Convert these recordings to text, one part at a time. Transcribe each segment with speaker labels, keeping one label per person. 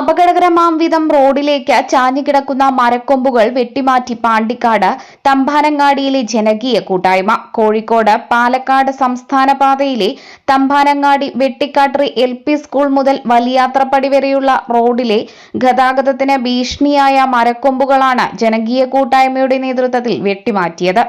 Speaker 1: അപകടകരമാം വിധം റോഡിലേക്ക് ചാഞ്ഞുകിടക്കുന്ന മരക്കൊമ്പുകൾ വെട്ടിമാറ്റി പാണ്ടിക്കാട് തമ്പാനങ്ങാടിയിലെ ജനകീയ കൂട്ടായ്മ. കോഴിക്കോട് പാലക്കാട് സംസ്ഥാന പാതയിലെ Thampanangadi Vettikkattiri L P school മുതൽ വലിയാത്രപ്പടി വരെയുള്ള റോഡിലെ ഗതാഗതത്തിന് ഭീഷണിയായ മരക്കൊമ്പുകളാണ് ജനകീയ കൂട്ടായ്മയുടെ നേതൃത്വത്തിൽ വെട്ടിമാറ്റിയത്.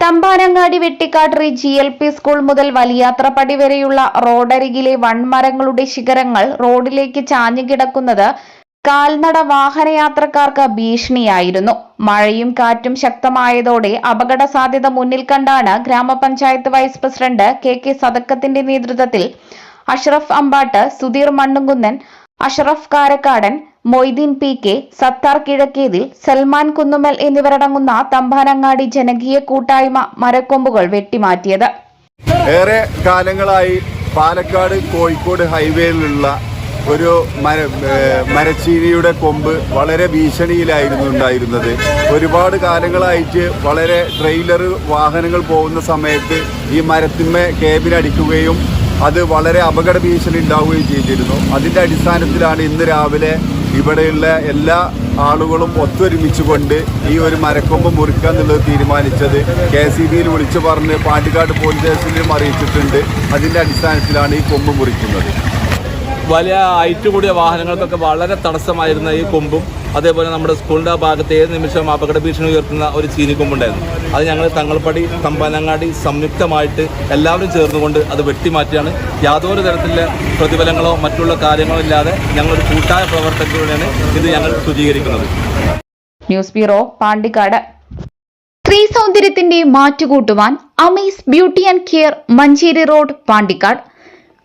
Speaker 1: Thampanangadi Vettikkattiri G L P school മുതൽ വലിയാത്രപ്പടി വരെയുള്ള റോഡരികിലെ വൺമരങ്ങളുടെ ശിഖരങ്ങൾ റോഡിലേക്ക് ചാഞ്ഞുകിടക്കുന്നത് കാൽനട വാഹനയാത്രക്കാർക്ക് ഭീഷണിയായിരുന്നു. മഴയും കാറ്റും ശക്തമായതോടെ അപകട സാധ്യത മുന്നിൽ കണ്ടാണ് ഗ്രാമപഞ്ചായത്ത് വൈസ് പ്രസിഡന്റ് കെ കെ സദക്കത്തിന്റെ നേതൃത്വത്തിൽ അഷ്റഫ് അമ്പാട്ട് സുധീർ മണ്ണുകുന്നൻ അഷറഫ് കാരക്കാടൻ മൊയ്തീൻ പി കെ സത്താർ കിഴക്കേതിൽ സൽമാൻ കുന്നുമൽ എന്നിവരടങ്ങുന്ന തമ്പാനങ്ങാടി ജനകീയ കൂട്ടായ്മ മരക്കൊമ്പുകൾ വെട്ടിമാറ്റിയത്.
Speaker 2: ഏറെ കാലങ്ങളായി പാലക്കാട് കോഴിക്കോട് ഹൈവേയിലുള്ള ഒരു മര മരച്ചീനിയുടെ കൊമ്പ് വളരെ ഭീഷണിയിലായിരുന്നു ഉണ്ടായിരുന്നത്. ഒരുപാട് കാലങ്ങളായിട്ട് വളരെ ട്രെയിലർ വാഹനങ്ങൾ പോകുന്ന സമയത്ത് ഈ മരത്തിന്മേ കേബിനടിക്കുകയും അത് വളരെ അപകട ഭീഷണി ഉണ്ടാവുകയും ചെയ്തിരുന്നു. അതിന്റെ അടിസ്ഥാനത്തിലാണ് ഇന്ന് രാവിലെ ഇവിടെയുള്ള എല്ലാ ആളുകളും ഒത്തൊരുമിച്ചുകൊണ്ട് ഈ ഒരു മരക്കൊമ്പ് മുറിക്കുക എന്നുള്ളത് തീരുമാനിച്ചത്. കെ സി ബിയിൽ വിളിച്ചു പറഞ്ഞ് പാണ്ടിക്കാട് പോലീസ് സ്റ്റേഷനിലും അറിയിച്ചിട്ടുണ്ട്. അതിന്റെ അടിസ്ഥാനത്തിലാണ് ഈ കൊമ്പ് മുറിക്കുന്നത്.
Speaker 3: വലിയ ഹൈറ്റ് കൂടിയ വാഹനങ്ങൾക്കൊക്കെ വളരെ തടസ്സമായിരുന്ന ഈ കൊമ്പും അതേപോലെ നമ്മുടെ സ്കൂളിന്റെ ആ ഭാഗത്ത് ഏത് നിമിഷവും അപകട ഭീഷണി ഉയർത്തുന്ന ഒരു ചീനിക്കൊമ്പുണ്ടായിരുന്നു അത് ഞങ്ങൾ തങ്ങൾപ്പടി തമ്പാനങ്ങാടി സംയുക്തമായിട്ട് എല്ലാവരും ചേർന്നുകൊണ്ട് അത് വെട്ടിമാറ്റിയാണ്. യാതൊരു തരത്തിലുള്ള പ്രതിഫലങ്ങളോ മറ്റുള്ള കാര്യങ്ങളോ ഇല്ലാതെ ഞങ്ങളൊരു കൂട്ടായ പ്രവർത്തനത്തിലൂടെയാണ് ഇത് ഞങ്ങൾ ശുചീകരിക്കുന്നത്.
Speaker 1: News bureau Pandikkad. സ്ത്രീ സൗന്ദര്യത്തിന്റെ മാറ്റുകൂട്ടുവാൻ Amees beauty and care Manjeri road Pandikkad.